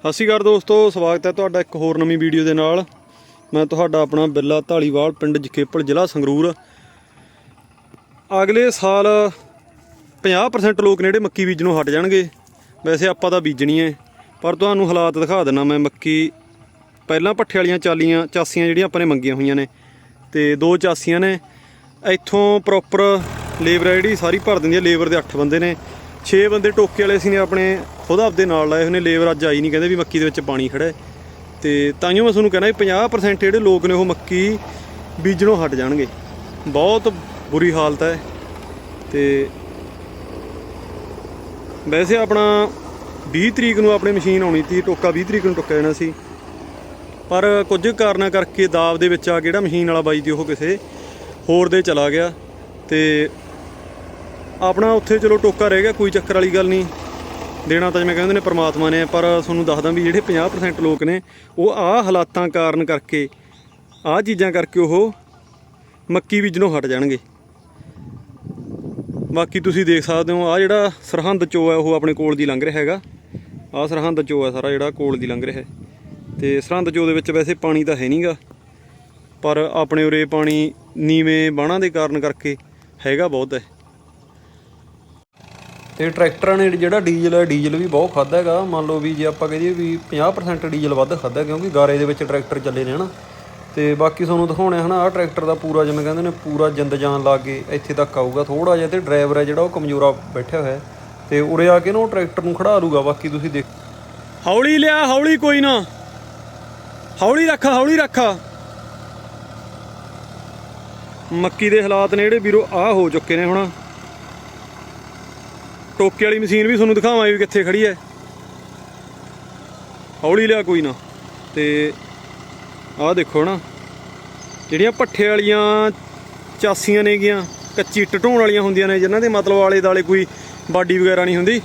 ਸਤਿ ਸ਼੍ਰੀ ਅਕਾਲ ਦੋਸਤੋ, ਸਵਾਗਤ ਹੈ ਤੁਹਾਡਾ ਇੱਕ ਹੋਰ ਨਵੀਂ ਵੀਡੀਓ ਦੇ ਨਾਲ। ਮੈਂ ਤੁਹਾਡਾ ਆਪਣਾ ਬਿੱਲਾ ਢਾਲੀਵਾਲ ਪਿੰਡ ਜਖੇਪਲ ਜ਼ਿਲ੍ਹਾ ਸੰਗਰੂਰ। ਅਗਲੇ ਸਾਲ 50% ਲੋਕ ਨੇ ਜਿਹੜੇ ਮੱਕੀ ਬੀਜਣੋਂ ਹਟ ਜਾਣਗੇ। ਵੈਸੇ ਆਪਾਂ ਤਾਂ ਬੀਜਣੀ ਹੈ, ਪਰ ਤੁਹਾਨੂੰ ਹਾਲਾਤ ਦਿਖਾ ਦਿੰਨਾ ਮੈਂ ਮੱਕੀ। ਪਹਿਲਾਂ ਪੱਠੇ ਵਾਲੀਆਂ ਚਾਲੀਆਂ, ਚਾਸੀਆਂ ਜਿਹੜੀਆਂ ਆਪਾਂ ਨੇ ਮੰਗੀਆਂ ਹੋਈਆਂ ਨੇ, ਤੇ ਦੋ ਚਾਸੀਆਂ ਨੇ। ਇੱਥੋਂ ਪ੍ਰੋਪਰ ਲੇਬਰ ਹੈ ਜਿਹੜੀ, ਸਾਰੀ ਭਰ ਦਿੰਦੀ ਹੈ ਲੇਬਰ ਦੇ 8 ਬੰਦੇ ਨੇ। 6 ਬੰਦੇ ਟੋਕੇ ਵਾਲੇ ਸੀ ਨੇ ਆਪਣੇ, ਖੁਦ ਆਪਦੇ ਨਾਲ ਲਾਏ ਹੋਏ ਨੇ, ਲੇਬਰ ਅੱਜ ਆਈ ਨਹੀਂ, ਕਹਿੰਦੇ ਵੀ ਮੱਕੀ ਦੇ ਵਿੱਚ ਪਾਣੀ ਖੜਾ ਹੈ। ਤਾਂ ਹੀ ਮੈਂ ਤੁਹਾਨੂੰ ਕਹਿਣਾ ਵੀ 50% ਜਿਹੜੇ ਲੋਕ ਨੇ ਉਹ ਮੱਕੀ ਬੀਜਣੋਂ ਹਟ ਜਾਣਗੇ। ਬਹੁਤ ਬੁਰੀ ਹਾਲਤ ਹੈ। ਤੇ ਵੈਸੇ ਆਪਣਾ 20 ਤਰੀਕ ਨੂੰ ਆਪਣੀ ਮਸ਼ੀਨ ਆਉਣੀ ਸੀ, ਟੋਕਾ 20 ਤਰੀਕ ਨੂੰ ਟੁੱਕਿਆ ਜਾਣਾ ਸੀ। ਪਰ ਕੁਝ ਕਾਰਨਾਂ ਕਰਕੇ ਦਾਬ ਦੇ ਵਿੱਚ ਆ ਕੇ ਮਸ਼ੀਨ ਵਾਲਾ ਬਾਈ ਦੀ ਉਹ ਕਿਸੇ ਹੋਰ ਦੇ ਚਲਾ ਗਿਆ। ਤੇ ਆਪਣਾ ਉੱਥੇ ਚਲੋ ਟੋਕਾ ਰਹਿ ਗਿਆ, ਕੋਈ ਚੱਕਰ ਵਾਲੀ ਗੱਲ ਨਹੀਂ। ਦੇਣਾ ਤਾਂ ਜਿਵੇਂ ਕਹਿੰਦੇ ਨੇ ਪਰਮਾਤਮਾ ਨੇ, ਪਰ ਤੁਹਾਨੂੰ ਦੱਸਦਾ ਵੀ ਜਿਹੜੇ 50% ਲੋਕ ਨੇ, ਉਹ ਆਹ ਹਾਲਾਤਾਂ ਕਾਰਨ ਕਰਕੇ, ਆਹ ਚੀਜ਼ਾਂ ਕਰਕੇ ਉਹ ਮੱਕੀ ਬੀਜਣੋਂ ਹਟ ਜਾਣਗੇ। ਬਾਕੀ ਤੁਸੀਂ ਦੇਖ ਸਕਦੇ ਹੋ ਆ ਜਿਹੜਾ ਸਰਹੰਦ ਚੋ ਹੈ, ਉਹ ਆਪਣੇ ਕੋਲ ਦੀ ਲੰਘ ਰਿਹਾ ਹੈਗਾ। ਆ ਸਰਹੰਦ ਚੋ ਹੈ ਸਾਰਾ ਜਿਹੜਾ, ਕੋਲ ਦੀ ਲੰਘ ਰਿਹਾ ਹੈ। ਤੇ ਸਰਹੰਦ ਚੋ ਦੇ ਵਿੱਚ ਵੈਸੇ ਪਾਣੀ ਤਾਂ ਹੈ ਨਹੀਂਗਾ, ਪਰ ਆਪਣੇ ਉਰੇ ਪਾਣੀ ਨੀਵੇਂ ਬਾਣਾ ਦੇ ਕਾਰਨ ਕਰਕੇ ਹੈਗਾ ਬਹੁਤ ਹੈ। ਤੇ ਟਰੈਕਟਰਾਂ ਨੇ ਜਿਹੜਾ ਡੀਜ਼ਲ ਹੈ, ਡੀਜ਼ਲ ਵੀ ਬਹੁਤ ਖਾਦਾ ਹੈਗਾ। ਮੰਨ ਲਓ ਵੀ ਜੇ ਆਪਾਂ ਕਹੀਏ ਵੀ 50% ਡੀਜ਼ਲ ਵੱਧ ਖਾਦਾ ਕਿਉਂਕਿ ਗਾਰੇ ਦੇ ਵਿੱਚ ਟਰੈਕਟਰ ਚੱਲੇ ਨੇ ਹਨਾ। ਤੇ ਬਾਕੀ ਤੁਹਾਨੂੰ ਦਿਖਾਉਣੇ ਹਨਾ, ਆਹ ਟਰੈਕਟਰ ਦਾ ਪੂਰਾ ਜਿਵੇਂ ਕਹਿੰਦੇ ਨੇ, ਪੂਰਾ ਜਿੰਦ ਜਾਨ ਲਾ ਕੇ ਇੱਥੇ ਤੱਕ ਆਊਗਾ। ਥੋੜਾ ਜਿਹਾ ਤੇ ਡਰਾਈਵਰ ਹੈ ਜਿਹੜਾ ਉਹ ਕਮਜ਼ੋਰਾ ਬੈਠਿਆ ਹੋਇਆ ਹੈ। ਤੇ ਉਰੇ ਆ ਕੇ ਨਾ ਉਹ ਟਰੈਕਟਰ ਨੂੰ ਖੜਾ ਲੂਗਾ, ਬਾਕੀ ਤੁਸੀਂ ਦੇਖ ਹੌਲੀ ਲਿਆ, ਹੌਲੀ ਕੋਈ ਨਾ। ਹੌਲੀ ਰੱਖ ਹੌਲੀ ਰੱਖ। ਮੱਕੀ ਦੇ ਹਾਲਾਤ ਨੇ ਜਿਹੜੇ ਵੀਰੋ ਆ ਹੋ ਚੁੱਕੇ ਨੇ ਹੁਣ। ਟੋਕੇ ਵਾਲੀ ਮਸ਼ੀਨ ਵੀ ਤੁਹਾਨੂੰ ਦਿਖਾਵਾਂ ਵੀ ਕਿੱਥੇ ਖੜੀ ਹੈ। ਹੌਲੀ ਲਿਆ ਕੋਈ ਨਾ। ਤੇ ਆਹ ਦੇਖੋ ਨਾ, ਜਿਹੜੀਆਂ ਪੱਠੇ ਵਾਲੀਆਂ ਚਾਸੀਆਂ ਨੇਗੀਆਂ, ਕੱਚੀ ਟਟਾਉਣ ਵਾਲੀਆਂ ਹੁੰਦੀਆਂ ਨੇ, ਜਿਨ੍ਹਾਂ ਦੇ ਮਤਲਬ ਆਲੇ ਦਾਲੇ ਕੋਈ ਬਾਡੀ ਵਗੈਰਾ ਨਹੀਂ ਹੁੰਦੀ,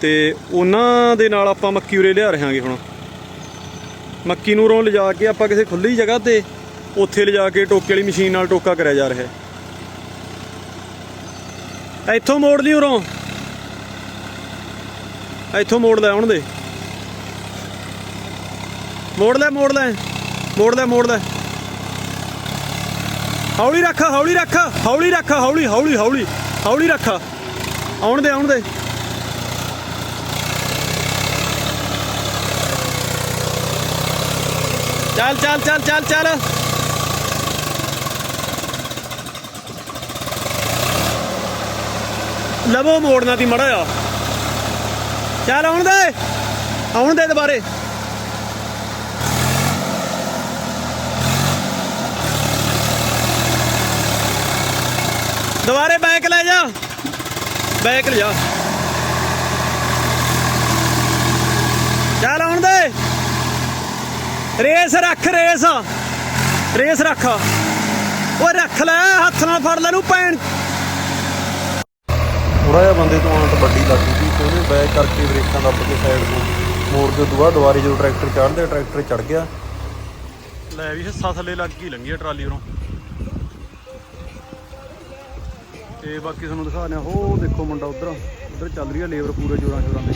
ਤੇ ਉਹਨਾਂ ਦੇ ਨਾਲ ਆਪਾਂ ਮੱਕੀ ਉਰੇ ਲਿਆ ਰਹਾਂਗੇ ਹੁਣ। ਮੱਕੀ ਨੂੰ ਉਰੋਂ ਲਿਜਾ ਕੇ ਆਪਾਂ ਕਿਸੇ ਖੁੱਲੀ ਜਗ੍ਹਾ ਤੇ ਉੱਥੇ ਲਿਜਾ ਕੇ ਟੋਕੇ ਵਾਲੀ ਮਸ਼ੀਨ ਨਾਲ ਟੋਕਾ ਕਰਿਆ ਜਾ ਰਿਹਾ ਹੈ। ਇੱਥੋਂ ਮੋੜ ਲਈ ਉਰੋਂ। ਇੱਥੋਂ ਮੋੜ ਲੈ, ਆਉਣ ਦੇ। ਮੋੜ ਲੈ ਮੋੜ ਲੈ। ਮੋੜ ਲੈ ਮੋੜ ਲੈ। ਹੌਲੀ ਰੱਖ ਹੌਲੀ ਰੱਖ ਹੌਲੀ ਰੱਖ, ਹੌਲੀ ਹੌਲੀ ਹੌਲੀ ਹੌਲੀ ਰੱਖ। ਆਉਣ ਦੇ ਆਉਣ ਦੇ। ਚੱਲ ਚੱਲ ਚੱਲ ਚੱਲ ਚੱਲ। ਲਵੋ ਮੋੜਨਾ ਤੀ ਮੜਾ ਆ ਚੱਲ ਆਉਣ ਦੇ। ਆਉਣ ਦੇ ਦੁਬਾਰੇ। ਦੁਬਾਰੇ ਬੈਕ ਲੈ ਜਾ। ਬੈਕ ਲੈ ਜਾ ਚੱਲ ਆਉਣ ਦੇ। ਰੇਸ ਰੱਖ, ਰੇਸ। ਰੇਸ ਰੱਖ। ਓਏ ਰੱਖ ਲੈ, ਹੱਥ ਨਾਲ ਫੜ ਲੈ ਨੂੰ ਪੈਣ ਥੋੜਾ ਜਿਹਾ ਬੰਦੇ ਤੋਂ ਆਉਣ ਵੱਡੀ ਲੱਗੀ ਸੀ ਤੇ ਉਹਨੇ ਬੈਕ ਕਰਕੇ ਬ੍ਰੇਕਾਂ ਦੱਬ ਕੇ ਸਾਈਡ ਤੋਂ ਮੋੜ ਕੇ ਦੁਆ ਦੁਬਾਰੇ ਜਦੋਂ ਟਰੈਕਟਰ ਚੜ੍ਹਦੇ ਟਰੈਕਟਰ ਚੜ ਗਿਆ। ਲੈ ਵੀ ਹਿੱਸਾ ਥੱਲੇ ਲੱਗ ਗਈ ਲੰਗੀ ਆ ਟਰਾਲੀ ਉਰੋਂ। ਤੇ ਬਾਕੀ ਤੁਹਾਨੂੰ ਦਿਖਾ ਦਿਆਂ ਉਹ ਦੇਖੋ ਮੁੰਡਾ ਉਧਰ। ਉਧਰ ਚੱਲ ਰਹੀ ਆ ਲੇਬਰ ਪੂਰੇ ਜੋਰਾਂ ਸ਼ੋਰਾਂ ਦੇ।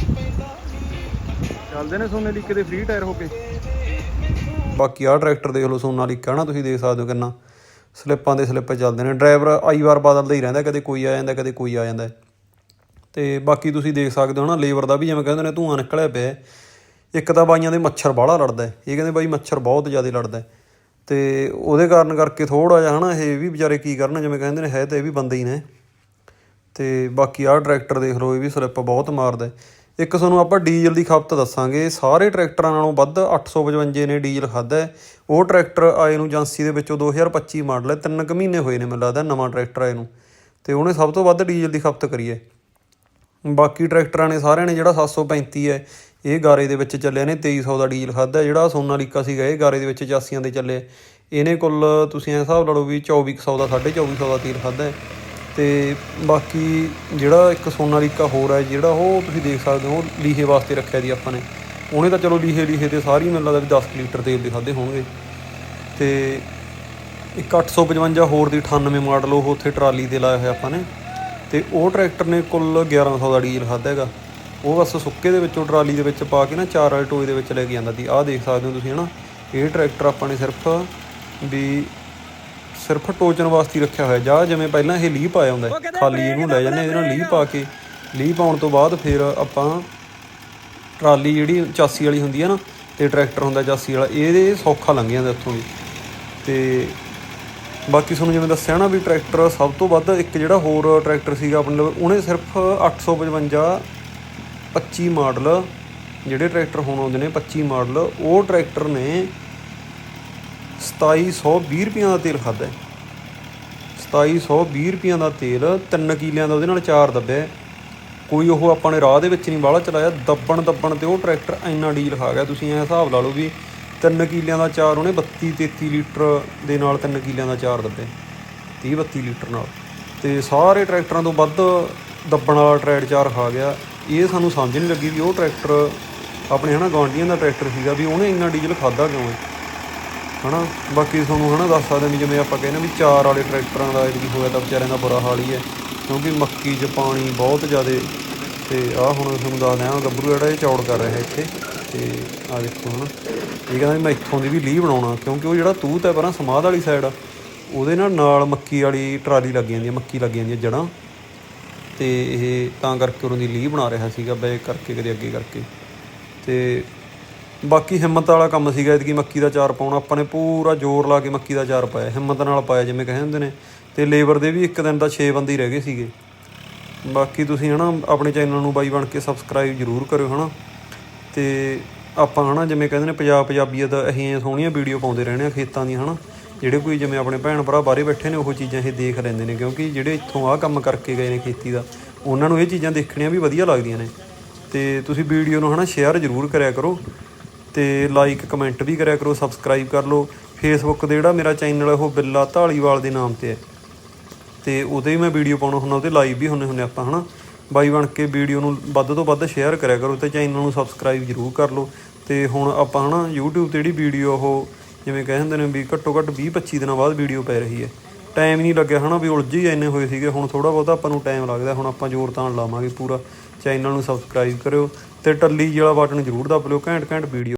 ਚੱਲਦੇ ਨੇ ਸੋਨਾਲੀਕੇ ਦੇ ਫ੍ਰੀ ਟਾਇਰ ਹੋ ਕੇ। ਬਾਕੀ ਆਹ ਟਰੈਕਟਰ ਦੇਖ ਲਓ ਸੋਨਾਲੀਕਾ ਨਾ ਤੁਸੀਂ ਦੇਖ ਸਕਦੇ ਹੋ ਕਿੰਨਾ। ਸਲਿੱਪਾਂ ਦੇ ਸਲਿੱਪ ਚੱਲਦੇ ਨੇ। ਡਰਾਈਵਰ ਆਈ ਵਾਰ ਬਦਲਦਾ ਹੀ ਰਹਿੰਦਾ ਕਦੇ ਕੋਈ ਆ ਜਾਂਦਾ ਕਦੇ ਕੋਈ ਆ ਜਾਂਦਾ। ਤੇ ਬਾਕੀ ਤੁਸੀਂ ਦੇਖ ਸਕਦੇ ਹੋ ਨਾ, ਲੇਬਰ ਦਾ ਵੀ ਜਿਵੇਂ ਕਹਿੰਦੇ ਨੇ ਧੂਆਂ ਨਿਕਲਿਆ ਪਿਆ ਇੱਕ ਤਾਂ ਬਾਈਆਂ ਦੇ ਮੱਛਰ ਬਾਹਲਾ ਲੜਦਾ ਇਹ ਕਹਿੰਦੇ ਬਾਈ ਮੱਛਰ ਬਹੁਤ ਜ਼ਿਆਦਾ ਲੜਦਾ ਹੈ। ਤੇ ਉਹਦੇ ਕਾਰਨ ਕਰਕੇ ਥੋੜਾ ਜਿਹਾ ਹਨਾ, ਇਹ ਵੀ ਵਿਚਾਰੇ ਕੀ ਕਰਨ, ਜਿਵੇਂ ਕਹਿੰਦੇ ਨੇ ਹੈ ਤਾਂ ਇਹ ਵੀ ਬੰਦੇ ਹੀ ਨੇ। ਤੇ ਬਾਕੀ ਆਹ ਟਰੈਕਟਰ ਦੇਖ ਲਓ, ਇਹ ਵੀ ਸਲਿੱਪ ਬਹੁਤ ਮਾਰਦਾ ਇੱਕ ਤੁਹਾਨੂੰ ਆਪਾਂ ਡੀਜ਼ਲ ਦੀ ਖਪਤ ਦੱਸਾਂਗੇ। ਸਾਰੇ ਟਰੈਕਟਰਾਂ ਨਾਲੋਂ ਵੱਧ 855 ਨੇ ਡੀਜ਼ਲ ਖਾਦਾ ਉਹ ਟਰੈਕਟਰ ਆਏ ਨੂੰ ਏਜੰਸੀ ਦੇ ਵਿੱਚੋਂ 2025 ਮਾਡਲ ਹੈ। ਤਿੰਨ ਕੁ ਮਹੀਨੇ ਹੋਏ ਨੇ, ਮੈਨੂੰ ਲੱਗਦਾ, ਨਵਾਂ ਟਰੈਕਟਰ ਆਏ ਨੂੰ। ਤੇ ਉਹਨੇ ਸਭ ਤੋਂ ਵੱਧ ਡੀਜ਼ਲ ਦੀ ਖਪਤ ਕਰੀ ਹੈ। ਬਾਕੀ ਟਰੈਕਟਰਾਂ ਨੇ ਸਾਰਿਆਂ ਨੇ ਜਿਹੜਾ 735 ਹੈ, ਇਹ ਗਾਰੇ ਦੇ ਵਿੱਚ ਚੱਲਿਆ ਨੇ 2300 ਦਾ ਡੀਜ਼ਲ ਖਾਦਾ ਜਿਹੜਾ ਸੋਨਾਲੀਕਾ ਸੀਗਾ, ਇਹ ਗਾਰੇ ਦੇ ਵਿੱਚ 84 ਦੇ ਚੱਲੇ। ਇਹਨੇ ਕੁੱਲ ਤੁਸੀਂ ਇਹ ਹਿਸਾਬ ਲਾ ਲਓ ਵੀ 2400 ਦਾ 2450 ਦਾ ਤੇਲ ਖਾਦਾ ਹੈ। ਤੇ ਬਾਕੀ ਜਿਹੜਾ ਇੱਕ ਸੋਨਾਲੀਕਾ ਹੋਰ ਹੈ, ਜਿਹੜਾ ਉਹ ਤੁਸੀਂ ਦੇਖ ਸਕਦੇ ਹੋ, ਲੀਹੇ ਵਾਸਤੇ ਰੱਖਿਆ ਦੀ ਆਪਾਂ ਨੇ। ਉਹਨੇ ਤਾਂ ਚਲੋ ਲੀਹੇ ਲੀਹੇ ਤੇ ਸਾਰੀ ਮੈਨੂੰ ਲੱਗਦਾ ਵੀ 10 ਲੀਟਰ ਤੇਲ ਦੇ ਖਾਦੇ ਹੋਣਗੇ। ਤੇ ਇੱਕ 855 ਹੋਰ ਦੀ 98 ਮਾਡਲ, ਉਹ ਉੱਥੇ ਟਰਾਲੀ ਤੇ ਲਾਇਆ ਹੋਇਆ ਆਪਾਂ ਨੇ। ਤੇ ਉਹ ਟਰੈਕਟਰ ਨੇ ਕੁੱਲ 1100 ਦਾ ਡੀਜ਼ਲ ਖਾਦਾ ਹੈਗਾ। ਉਹ ਬਸ ਸੁੱਕੇ ਦੇ ਵਿੱਚੋਂ ਟਰਾਲੀ ਦੇ ਵਿੱਚ ਪਾ ਕੇ ਨਾ ਚਾਰ ਵਾਲੇ ਟੋਏ ਦੇ ਵਿੱਚ ਲੈ ਕੇ ਜਾਂਦਾ ਸੀ। ਆਹ ਦੇਖ ਸਕਦੇ ਹੋ ਤੁਸੀਂ ਹਨਾ ਇਹ ਟਰੈਕਟਰ ਆਪਾਂ ਨੇ ਸਿਰਫ ਵੀ ਸਿਰਫ ਟੋਚਨ ਵਾਸਤੇ ਰੱਖਿਆ ਹੋਇਆ। ਜਾਂ ਜਿਵੇਂ ਪਹਿਲਾਂ ਇਹ ਲੀਹ ਪਾਇਆ ਹੁੰਦਾ ਖਾਲੀ ਇਹਨੂੰ ਲੈ ਜਾਂਦੇ ਇਹਦੇ ਨਾਲ ਲੀਹ ਪਾ ਕੇ ਲੀਹ ਪਾਉਣ ਤੋਂ ਬਾਅਦ ਫਿਰ ਆਪਾਂ ਟਰਾਲੀ ਜਿਹੜੀ ਚਾਸੀ ਵਾਲੀ ਹੁੰਦੀ ਹੈ ਨਾ ਤੇ ਟਰੈਕਟਰ ਹੁੰਦਾ ਚਾਸੀ ਵਾਲਾ ਇਹਦੇ ਸੌਖਾ ਲੰਘ ਜਾਂਦਾ ਉੱਥੋਂ ਵੀ। ਤੇ ਬਾਕੀ ਤੁਹਾਨੂੰ ਜਿਵੇਂ ਦੱਸਿਆ ਨਾ ਵੀ ਟਰੈਕਟਰ ਸਭ ਤੋਂ ਵੱਧ ਇੱਕ ਜਿਹੜਾ ਹੋਰ ਟਰੈਕਟਰ ਸੀਗਾ ਆਪਣੇ ਲਵੇ ਉਹਨੇ ਸਿਰਫ 855 25 ਮਾਡਲ ਜਿਹੜੇ ਟਰੈਕਟਰ ਹੁਣ ਆਉਂਦੇ ਨੇ 25 ਮਾਡਲ, ਉਹ ਟਰੈਕਟਰ ਨੇ 2720 ਰੁਪਈਆਂ ਦਾ ਤੇਲ ਖਾਦਾ ਹੈ। 2720 ਰੁਪਈਆਂ ਦਾ ਤੇਲ 3 ਕਿਲਿਆਂ ਦਾ ਉਹਦੇ ਨਾਲ ਚਾਰ ਦੱਬਿਆ ਕੋਈ ਉਹ ਆਪਾਂ ਨੇ ਰਾਹ ਦੇ ਵਿੱਚ ਨਹੀਂ ਬਾਹਲਾ ਚਲਾਇਆ ਦੱਬਣ ਦੱਬਣ ਤੇ ਉਹ ਟਰੈਕਟਰ ਇੰਨਾ ਡੀਲ ਖਾ ਗਿਆ। ਤੁਸੀਂ ਐ ਹਿਸਾਬ ਲਾ ਲਓ ਵੀ ਤਿੰਨ ਕਿਲਿਆਂ ਦਾ ਚਾਰ ਉਹਨੇ 32 33 ਲੀਟਰ ਦੇ ਨਾਲ ਤਿੰਨ ਕਿਲਿਆਂ ਦਾ ਚਾਰ ਦੱਬੇ 30 32 ਲੀਟਰ ਨਾਲ। ਤੇ ਸਾਰੇ ਟਰੈਕਟਰਾਂ ਤੋਂ ਵੱਧ ਦੱਬਣ ਵਾਲਾ ਟਰੈਡ ਚਾਰ ਖਾ ਗਿਆ। ਇਹ ਸਾਨੂੰ ਸਮਝ ਨਹੀਂ ਲੱਗੀ ਵੀ ਉਹ ਟਰੈਕਟਰ ਆਪਣੇ ਹਨਾ ਗਵਾਂਡੀਆਂ ਦਾ ਟਰੈਕਟਰ ਸੀਗਾ ਵੀ ਉਹਨੇ ਇੰਨਾ ਡੀਜ਼ਲ ਖਾਦਾ ਕਿਉਂ ਹੈ? ਹਨਾ, ਬਾਕੀ ਤੁਹਾਨੂੰ ਹਨਾ ਦੱਸ ਸਕਦੇ ਵੀ ਜਿਵੇਂ ਆਪਾਂ ਕਹਿੰਦੇ ਵੀ ਚਾਰ ਵਾਲੇ ਟਰੈਕਟਰਾਂ ਦਾ ਜਿਹੜੀ ਹੋਇਆ ਤਾਂ ਵਿਚਾਰਿਆਂ ਦਾ ਬੁਰਾ ਹਾਲ ਹੀ ਹੈ। ਕਿਉਂਕਿ ਮੱਕੀ 'ਚ ਪਾਣੀ ਬਹੁਤ ਜ਼ਿਆਦਾ ਤੇ ਆਹ ਹੁਣ ਤੁਹਾਨੂੰ ਦੱਸ ਦਿਆਂ ਗੱਭਰੂ ਜਿਹੜਾ ਇਹ ਚੌੜ ਕਰ ਰਿਹਾ ਇੱਥੇ। ਤੇ ਆਹ ਦੇਖੋ ਹਨਾ। ਇਹ ਕਹਿੰਦਾ ਵੀ ਮੈਂ ਇੱਥੋਂ ਦੀ ਵੀ ਲੀਹ ਬਣਾਉਣਾ, ਕਿਉਂਕਿ ਉਹ ਜਿਹੜਾ ਤੂਤ ਹੈ ਪਰਾਂ ਸਮਾਧ ਵਾਲੀ ਸਾਈਡ ਆ, ਉਹਦੇ ਨਾਲ ਨਾਲ ਮੱਕੀ ਵਾਲੀ ਟਰਾਲੀ ਲੱਗ ਜਾਂਦੀ ਹੈ ਮੱਕੀ ਲੱਗ ਜਾਂਦੀ ਹੈ ਜੜਾਂ ਤੇ ਇਹ ਤਾਂ ਕਰਕੇ ਉਹਨਾਂ ਦੀ ਲੀਹ ਬਣਾ ਰਿਹਾ ਸੀਗਾ ਬੈਕ ਕਰਕੇ ਕਦੇ ਅੱਗੇ ਕਰਕੇ। ਤੇ ਬਾਕੀ ਹਿੰਮਤ ਵਾਲਾ ਕੰਮ ਸੀਗਾ ਇਤਕੀ ਮੱਕੀ ਦਾ ਚਾਰ ਪਾਉਣਾ। ਆਪਾਂ ਨੇ ਪੂਰਾ ਜ਼ੋਰ ਲਾ ਕੇ ਮੱਕੀ ਦਾ ਚਾਰ ਪਾਇਆ, ਹਿੰਮਤ ਨਾਲ ਪਾਇਆ ਜਿਵੇਂ ਕਹੇ ਹੁੰਦੇ ਨੇ। ਤੇ ਲੇਬਰ ਦੇ ਵੀ ਇੱਕ ਦਿਨ ਦਾ 6 ਬੰਦੇ ਹੀ ਰਹਿ ਗਏ ਸੀਗੇ। ਬਾਕੀ ਤੁਸੀਂ ਹਨਾ ਆਪਣੇ ਚੈਨਲ ਨੂੰ ਬਾਈ ਬਣ ਕੇ ਸਬਸਕ੍ਰਾਈਬ ਜਰੂਰ ਕਰਿਓ ਹਨਾ। ਤੇ ਆਪਾਂ ਹਨਾ, ਜਿਵੇਂ ਕਹਿੰਦੇ ਨੇ ਪੰਜਾਬ ਪੰਜਾਬੀਅਤ ਦਾ ਅਸੀਂ ਸੋਹਣੀਆਂ ਵੀਡੀਓ ਪਾਉਂਦੇ ਰਹਿੰਦੇ ਆ ਖੇਤਾਂ ਦੀਆਂ ਹਨਾ। ਜਿਹੜੇ ਕੋਈ ਜਿਵੇਂ ਆਪਣੇ ਭੈਣ ਭਰਾ ਬਾਹਰੇ ਬੈਠੇ ਨੇ, ਉਹ ਚੀਜ਼ਾਂ ਇਹ ਦੇਖ ਲੈਂਦੇ ਨੇ, ਕਿਉਂਕਿ ਜਿਹੜੇ ਇੱਥੋਂ ਆਹ ਕੰਮ ਕਰਕੇ ਗਏ ਨੇ ਖੇਤੀ ਦਾ, ਉਹਨਾਂ ਨੂੰ ਇਹ ਚੀਜ਼ਾਂ ਦੇਖਣੀਆਂ ਵੀ ਵਧੀਆ ਲੱਗਦੀਆਂ ਨੇ। ਤੇ ਤੁਸੀਂ ਵੀਡੀਓ ਨੂੰ ਹਨਾ ਸ਼ੇਅਰ ਜ਼ਰੂਰ ਕਰਿਆ ਕਰੋ ਤੇ ਲਾਈਕ ਕਮੈਂਟ ਵੀ ਕਰਿਆ ਕਰੋ ਸਬਸਕ੍ਰਾਈਬ ਕਰ ਲਓ। ਫੇਸਬੁੱਕ ਦੇ ਜਿਹੜਾ ਮੇਰਾ ਚੈਨਲ ਹੈ ਉਹ ਬਿੱਲਾ ਢਾਲੀਵਾਲ ਦੇ ਨਾਮ ਤੇ ਹੈ। ਤੇ ਉਹਦੇ ਵੀ ਮੈਂ ਵੀਡੀਓ ਪਾਉਣਾ ਹੁੰਦਾ, ਉਹਦੇ ਲਾਈਵ ਵੀ ਹੁੰਨੇ ਹੁੰਨੇ ਆਪਾਂ, ਹਨਾ। ਬਾਈ ਬਣ ਕੇ ਵੀਡੀਓ ਨੂੰ ਵੱਧ ਤੋਂ ਵੱਧ ਸ਼ੇਅਰ ਕਰਿਆ ਕਰੋ ਤੇ ਚੈਨਲ ਨੂੰ ਸਬਸਕ੍ਰਾਈਬ ਜ਼ਰੂਰ ਕਰ ਲਓ। ਤੇ ਹੁਣ ਆਪਾਂ ਹਨਾ YouTube ਤੇ ਜਿਹੜੀ ਵੀਡੀਓ ਉਹ ਜਿਵੇਂ ਕਹਿੰਦੇ ਨੇ ਵੀ ਘੱਟੋ ਘੱਟ 20 25 ਦਿਨਾਂ ਬਾਅਦ ਵੀਡੀਓ ਪੈ ਰਹੀ ਹੈ। ਟਾਈਮ ਨਹੀਂ ਲੱਗਿਆ ਹਨਾ ਵੀ ਉਲਝ ਹੀ ਇੰਨੇ ਹੋਏ ਸੀਗੇ, ਹੁਣ ਥੋੜਾ ਬਹੁਤਾ ਆਪਾਂ ਨੂੰ ਟਾਈਮ ਲੱਗਦਾ, ਹੁਣ ਆਪਾਂ ਜ਼ੋਰ ਤਾਂ ਲਾਵਾਂਗੇ ਪੂਰਾ। ਚੈਨਲ ਨੂੰ ਸਬਸਕ੍ਰਾਈਬ ਕਰਿਓ ਤੇ ਟੱਲੀ ਜਿਹੜਾ ਬਟਨ ਜ਼ਰੂਰ ਦੱਬ ਲਿਓ, ਘੈਂਟ ਘੈਂਟ ਵੀਡੀਓ